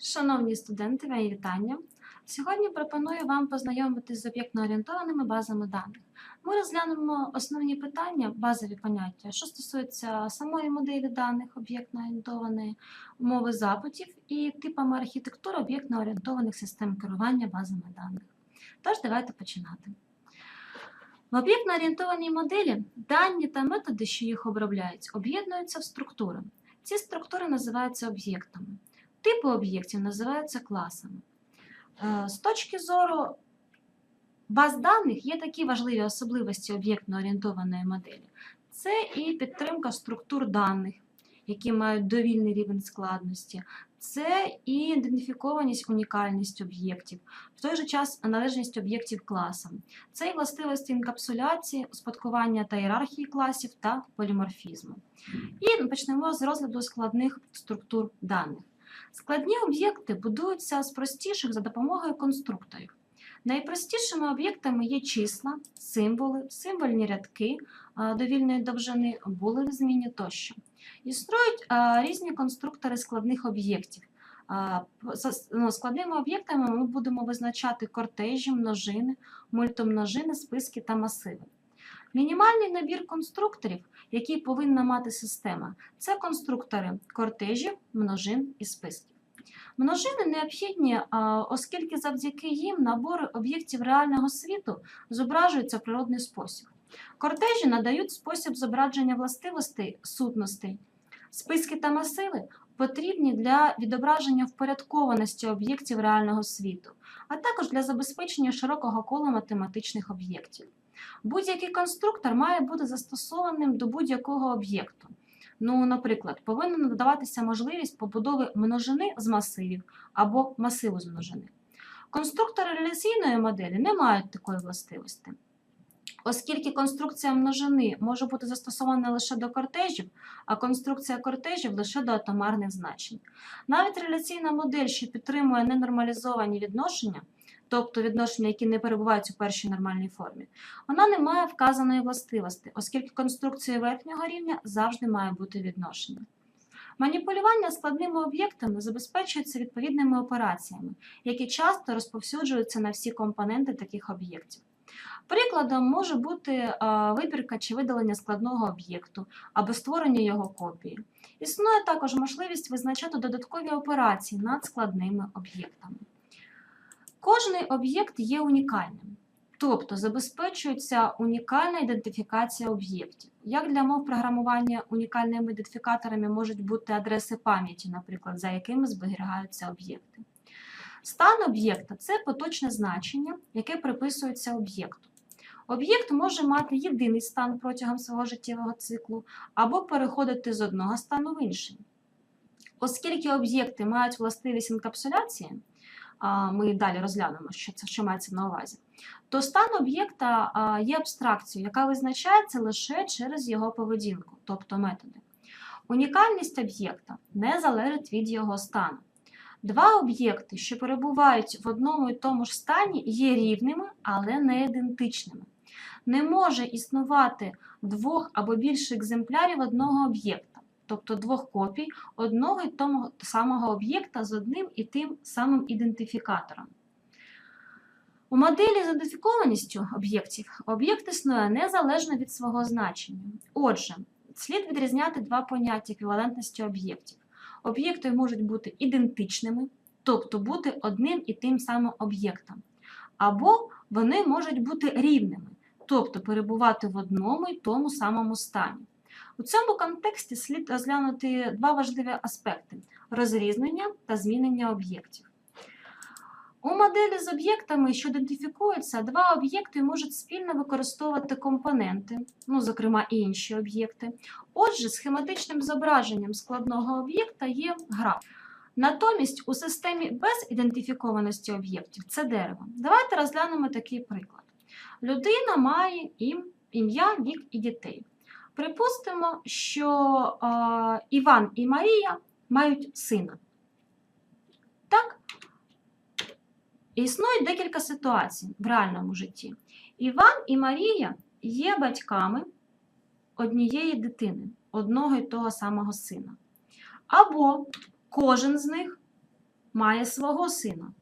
Шановні студенти, мої вітання. Сьогодні пропоную вам познайомитись з об'єктно-орієнтованими базами даних. Ми розглянемо основні питання, базові поняття, що стосуються самої моделі даних об'єктно-орієнтованої, мови запитів і типами архітектури об'єктно-орієнтованих систем керування базами даних. Тож, давайте починати. В об'єктно-орієнтованій моделі дані та методи, що їх обробляють, об'єднуються в структури. Ці структури називаються об'єктами. Типи об'єктів називаються класами. Е, З точки зору баз даних є такі важливі особливості об'єктно-орієнтованої моделі. Це і підтримка структур даних, які мають довільний рівень складності, це і ідентифікованість, унікальність об'єктів, в той же час належність об'єктів класам, це і властивості інкапсуляції, успадкування та ієрархії класів та поліморфізму. І почнемо з розгляду складних структур даних. Складні об'єкти будуються з простіших за допомогою конструкторів. Найпростішими об'єктами є числа, символи, символьні рядки довільної довжини, були в зміні тощо. Існують різні конструктори складних об'єктів. Ну, Складними об'єктами ми будемо визначати кортежі, множини, мультимножини, списки та масиви. Мінімальний набір конструкторів, який повинна мати система, це конструктори кортежів, множин і списків. Множини необхідні, оскільки завдяки їм набори об'єктів реального світу зображуються в природний спосіб. Кортежі надають спосіб зображення властивостей сутностей. Списки та масиви потрібні для відображення впорядкованості об'єктів реального світу, а також для забезпечення широкого кола математичних об'єктів. Будь-який конструктор має бути застосованим до будь-якого об'єкту. Ну, наприклад, повинна надаватися можливість побудови множини з масивів або масиву з множини. Конструктори реляційної моделі не мають такої властивості. Оскільки конструкція множини може бути застосована лише до кортежів, а конструкція кортежів лише до атомарних значень. Навіть реляційна модель, що підтримує ненормалізовані відношення, тобто відношення, які не перебувають у першій нормальній формі, вона не має вказаної властивості, оскільки конструкція верхнього рівня завжди має бути відношення. Маніпулювання складними об'єктами забезпечується відповідними операціями, які часто розповсюджуються на всі компоненти таких об'єктів. Прикладом може бути е, вибірка чи видалення складного об'єкту або створення його копії. Існує також можливість визначати додаткові операції над складними об'єктами. Кожний об'єкт є унікальним, тобто забезпечується унікальна ідентифікація об'єктів. Як для мов програмування унікальними ідентифікаторами можуть бути адреси пам'яті, наприклад, за якими зберігаються об'єкти. Стан об'єкта це поточне значення, яке приписується об'єкту. Об'єкт може мати єдиний стан протягом свого життєвого циклу або переходити з одного стану в інший. Оскільки об'єкти мають властивість інкапсуляції, ми далі розглянемо, що це що мається на увазі, то стан об'єкта є абстракцією, яка визначається лише через його поведінку, тобто методи. Унікальність об'єкта не залежить від його стану. Два об'єкти, що перебувають в одному і тому ж стані, є рівними, але не ідентичними. Не може існувати двох або більше екземплярів одного об'єкта, тобто двох копій одного і того самого об'єкта з одним і тим самим ідентифікатором. У моделі з ідентифікованістю об'єктів об'єкт існує незалежно від свого значення. Отже, слід відрізняти два поняття еквівалентності об'єктів. Об'єкти можуть бути ідентичними, тобто бути одним і тим самим об'єктом, або вони можуть бути рівними, тобто перебувати в одному і тому самому стані. У цьому контексті слід розглянути два важливі аспекти розрізнення та змінення об'єктів. У моделі з об'єктами, що ідентифікуються, два об'єкти можуть спільно використовувати компоненти, ну, зокрема інші об'єкти. Отже, схематичним зображенням складного об'єкта є граф. Натомість у системі без ідентифікованості об'єктів це дерево. Давайте розглянемо такий приклад. Людина має ім'я, вік і дітей. Припустимо, що е, Іван і Марія мають сина. Так? І Існує декілька ситуацій в реальному житті. Іван і Марія є батьками однієї дитини, одного і того самого сина. Або кожен з них має свого сина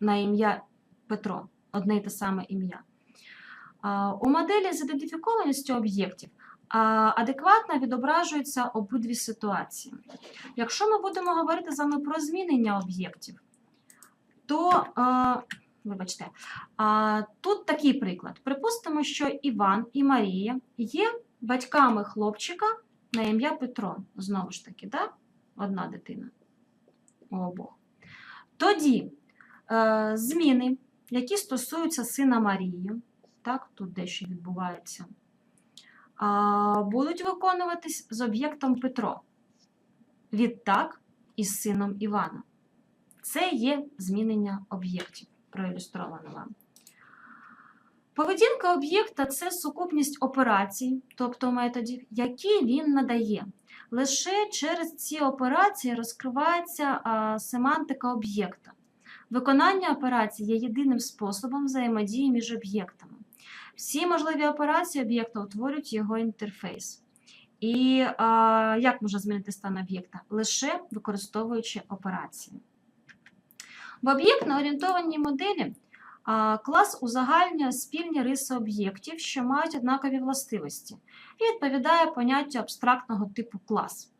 на ім'я Петро, одне й те саме ім'я. У моделі з ідентифікованістю об'єктів адекватно відображуються обидві ситуації. Якщо ми будемо говорити з вами про змінення об'єктів, то, вибачте, тут такий приклад. Припустимо, що Іван і Марія є батьками хлопчика на ім'я Петро. Знову ж таки, да? одна дитина у обох. Тоді е, зміни, які стосуються сина Марії, так, тут дещо відбувається, а, будуть виконуватись з об'єктом Петро. Відтак із сином Івана. Це є змінення об'єктів, проілюстровано вам. Поведінка об'єкта це сукупність операцій, тобто методів, які він надає. Лише через ці операції розкривається а, семантика об'єкта. Виконання операцій є єдиним способом взаємодії між об'єктами. Всі можливі операції об'єкта утворюють його інтерфейс. І а, як можна змінити стан об'єкта? Лише використовуючи операції. В об'єктно-орієнтованій моделі а, клас узагальнює спільні риси об'єктів, що мають однакові властивості, і відповідає поняттю абстрактного типу клас,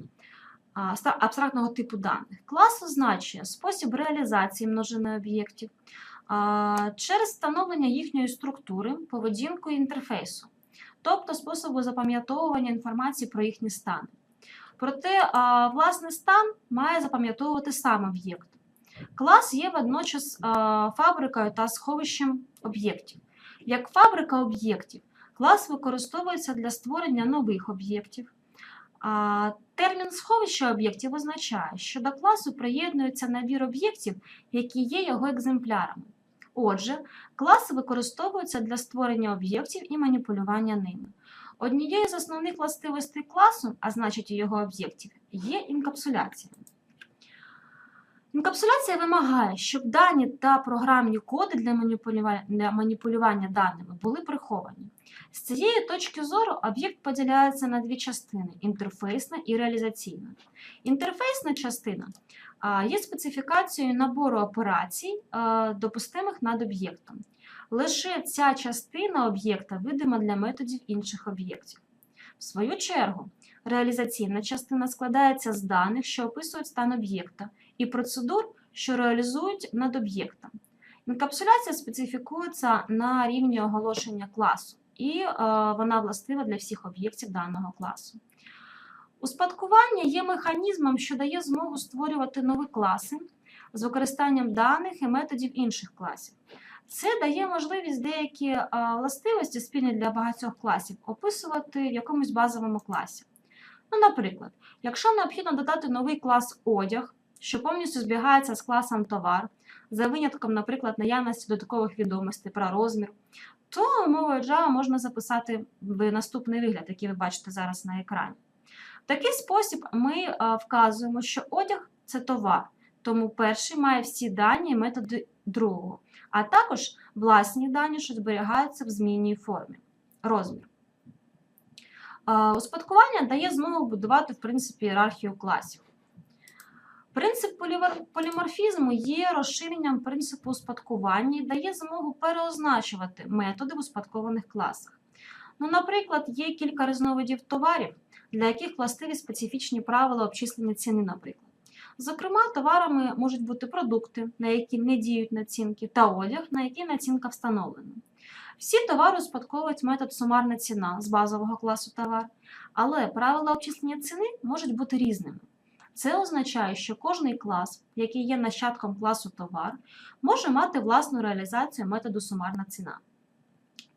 абстрактного типу даних. Клас означує спосіб реалізації множини об'єктів через встановлення їхньої структури, поведінку і інтерфейсу, тобто способу запам'ятовування інформації про їхні стани. Проте а, власний стан має запам'ятовувати сам об'єкт. Клас є водночас фабрикою та сховищем об'єктів. Як фабрика об'єктів, клас використовується для створення нових об'єктів. Термін сховища об'єктів означає, що до класу приєднується набір об'єктів, які є його екземплярами. Отже, класи використовуються для створення об'єктів і маніпулювання ними. Однією з основних властивостей класу, а значить його об'єктів, є інкапсуляція. Інкапсуляція вимагає, щоб дані та програмні коди для маніпулювання, даними були приховані. З цієї точки зору об'єкт поділяється на дві частини інтерфейсна і реалізаційна. Інтерфейсна частина є специфікацією набору операцій, допустимих над об'єктом. Лише ця частина об'єкта видима для методів інших об'єктів. В свою чергу, реалізаційна частина складається з даних, що описують стан об'єкта, і процедур, що реалізують над об'єктом. Інкапсуляція специфікується на рівні оголошення класу, і е, вона властива для всіх об'єктів даного класу. Успадкування є механізмом, що дає змогу створювати нові класи з використанням даних і методів інших класів. Це дає можливість деякі е, властивості, спільні для багатьох класів, описувати в якомусь базовому класі. Ну, наприклад, якщо необхідно додати новий клас одяг, що повністю збігається з класом товар, за винятком, наприклад, наявності додаткових відомостей про розмір, то мовою Java можна записати в наступний вигляд, який ви бачите зараз на екрані. В такий спосіб ми е, вказуємо, що одяг це товар, тому перший має всі дані і методи другого, а також власні дані, що зберігаються в змінній формі. Розмір. Е, Успадкування дає змогу будувати в принципі ієрархію класів. Принцип поліморфізму є розширенням принципу успадкування і дає змогу переозначувати методи в успадкованих класах. Ну, наприклад, є кілька різновидів товарів, для яких властиві специфічні правила обчислення ціни, наприклад. Зокрема, товарами можуть бути продукти, на які не діють націнки, та одяг, на який націнка встановлена. Всі товари успадковують метод сумарна ціна з базового класу товар, але правила обчислення ціни можуть бути різними. Це означає, що кожний клас, який є нащадком класу товар, може мати власну реалізацію методу сумарна ціна.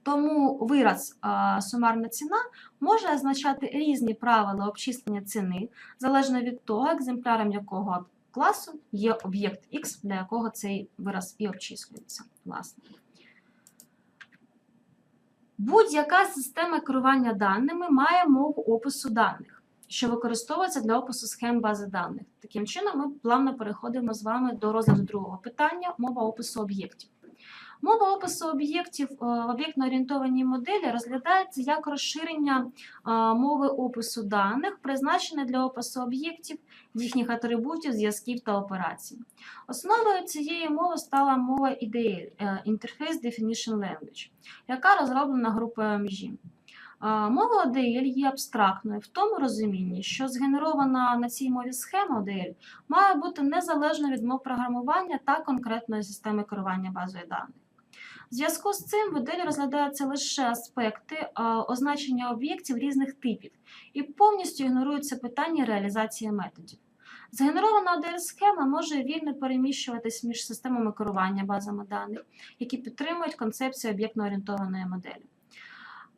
Тому вираз сумарна ціна може означати різні правила обчислення ціни, залежно від того, екземпляром якого класу є об'єкт X, для якого цей вираз і обчислюється. Власне. Будь-яка система керування даними має мову опису даних, що використовується для опису схем бази даних. Таким чином, ми плавно переходимо з вами до розгляду другого питання мова опису об'єктів. Мова опису об'єктів е, в об'єктно-орієнтованій моделі розглядається як розширення е, мови опису даних, призначене для опису об'єктів, їхніх атрибутів, зв'язків та операцій. Основою цієї мови стала мова IDL е, – Interface Definition Language, яка розроблена групою MG. Мова ODL є абстрактною в тому розумінні, що згенерована на цій мові схема ODL має бути незалежно від мов програмування та конкретної системи керування базою даних. В зв'язку з цим в ODL розглядаються лише аспекти означення об'єктів різних типів і повністю ігноруються питання реалізації методів. Згенерована ODL-схема може вільно переміщуватись між системами керування базами даних, які підтримують концепцію об'єктно-орієнтованої моделі.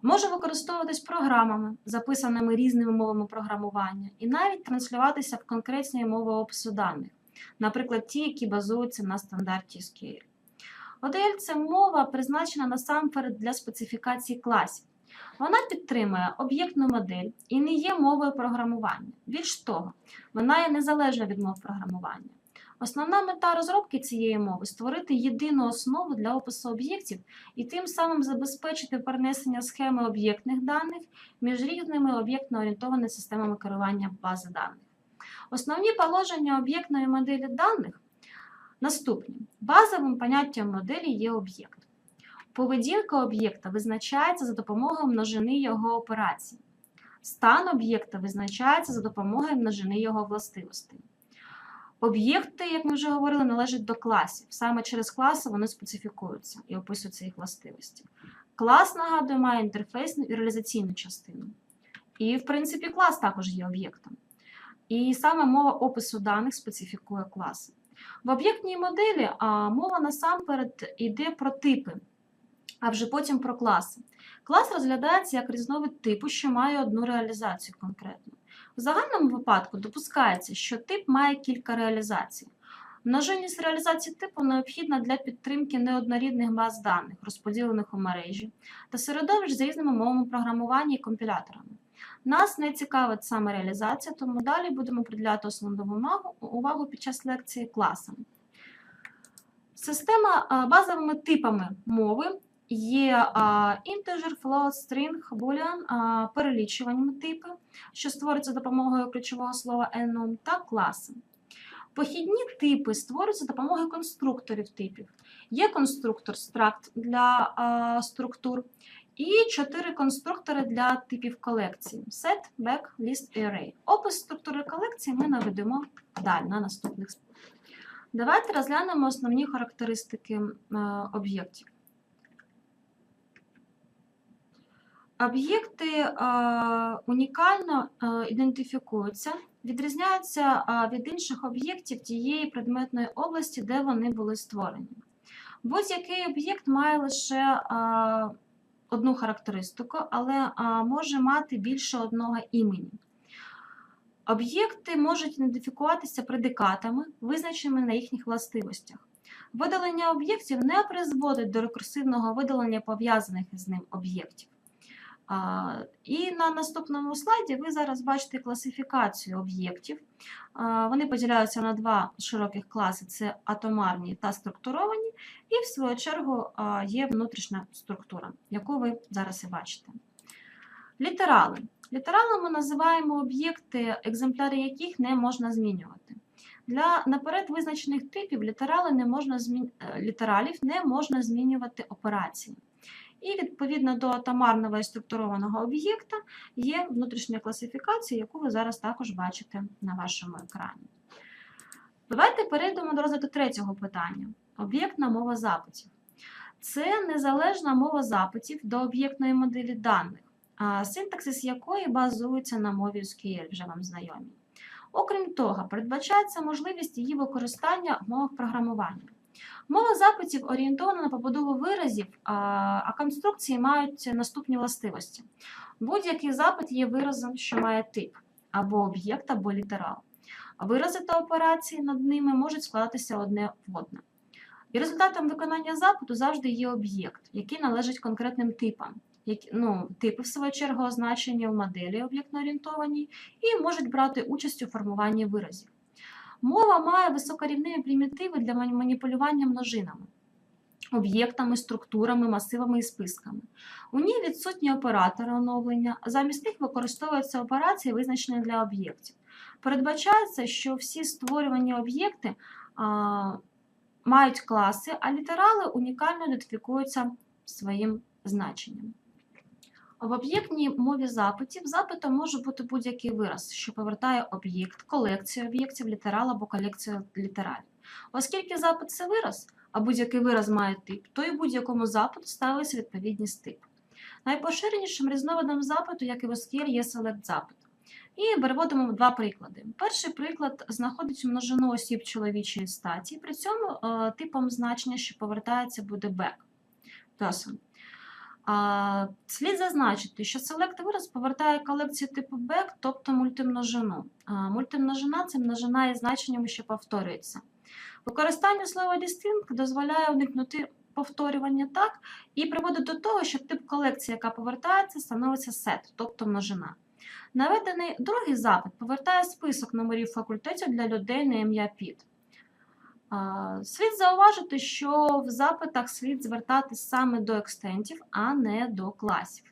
Може використовуватись програмами, записаними різними мовами програмування, і навіть транслюватися в конкретні мови опису даних, наприклад, ті, які базуються на стандарті SQL. ODL – це мова, призначена насамперед для специфікації класів. Вона підтримує об'єктну модель і не є мовою програмування. Більш того, вона є незалежна від мов програмування. Основна мета розробки цієї мови створити єдину основу для опису об'єктів і тим самим забезпечити перенесення схеми об'єктних даних між різними об'єктно-орієнтованими системами керування бази даних. Основні положення об'єктної моделі даних наступні. Базовим поняттям моделі є об'єкт. Поведінка об'єкта визначається за допомогою множини його операцій. Стан об'єкта визначається за допомогою множини його властивостей. Об'єкти, як ми вже говорили, належать до класів. Саме через класи вони специфікуються і описуються їх властивості. Клас, нагадую, має інтерфейсну і реалізаційну частину. І, в принципі, клас також є об'єктом. І саме мова опису даних специфікує класи. В об'єктній моделі а, мова насамперед йде про типи, а вже потім про класи. Клас розглядається як різновид типу, що має одну реалізацію конкретну. В загальному випадку допускається, що тип має кілька реалізацій. Множинність реалізації типу необхідна для підтримки неоднорідних баз даних, розподілених у мережі, та середовищ з різними мовами програмування і компіляторами. Нас не цікавить саме реалізація, тому далі будемо приділяти основну увагу, під час лекції класам. Система базовими типами мови є integer, float, string, boolean, а, перелічуваними типи, що створюються за допомогою ключового слова enum, та класи. Похідні типи створюються за допомогою конструкторів типів. Є конструктор struct для а, структур, і чотири конструктори для типів колекції: set, back, list і array. Опис структури колекції ми наведемо далі на наступних Давайте розглянемо основні характеристики е, об'єктів. Об'єкти е, унікально е, ідентифікуються, відрізняються від інших об'єктів тієї предметної області, де вони були створені. Будь-який об'єкт має лише одну характеристику, але може мати більше одного імені. Об'єкти можуть ідентифікуватися предикатами, визначеними на їхніх властивостях. Видалення об'єктів не призводить до рекурсивного видалення пов'язаних із ним об'єктів. І на наступному слайді ви зараз бачите класифікацію об'єктів. Вони поділяються на два широких класи: це атомарні та структуровані, і, в свою чергу, є внутрішня структура, яку ви зараз і бачите. Літерали. Літералами називаємо об'єкти, екземпляри яких не можна змінювати. Для наперед визначених типів літерали не можна змін... літералів не можна змінювати операції. І відповідно до атомарного і структурованого об'єкта є внутрішня класифікація, яку ви зараз також бачите на вашому екрані. Давайте перейдемо до розгляду третього питання: об'єктна мова запитів. Це незалежна мова запитів до об'єктної моделі даних, синтаксис якої базується на мові SQL, вже вам знайомі. Окрім того, передбачається можливість її використання в мовах програмування. Мова запитів орієнтована на побудову виразів, а конструкції мають наступні властивості. Будь-який запит є виразом, що має тип або об'єкт, або літерал. Вирази та операції над ними можуть складатися одне в одне. І результатом виконання запиту завжди є об'єкт, який належить конкретним типам. Ну, Типи, в свою чергу, означені в моделі об'єктно-орієнтованій і можуть брати участь у формуванні виразів. Мова має високорівневі примітиви для маніпулювання множинами. об'єктами, структурами, масивами і списками. У ній відсутні оператори оновлення, замість них використовуються операції, визначені для об'єктів. Передбачається, що всі створювані об'єкти мають класи, а літерали унікально ідентифікуються своїм значенням. В об'єктній мові запитів запитом може бути будь-який вираз, що повертає об'єкт, колекцію об'єктів, літерал або колекцію літералів. Оскільки запит це вираз, а будь-який вираз має тип, то і будь-якому запиту ставиться відповідність тип. Найпоширенішим різновидом запиту, як і в SQL, є select запит. І переводимо два приклади. Перший приклад знаходить множину осіб чоловічої статі, при цьому е, типом значення, що повертається, буде back. А, слід зазначити, що select вираз повертає колекцію типу back, тобто мультимножину. А, мультимножина це множина із значеннями, що повторюється. Використання слова distinct дозволяє уникнути повторювання так і приводить до того, що тип колекції, яка повертається, становиться set, тобто множина. Наведений другий запит повертає список номерів факультетів для людей на ім'я Піт. Слід зауважити, що в запитах слід звертатись саме до екстентів, а не до класів.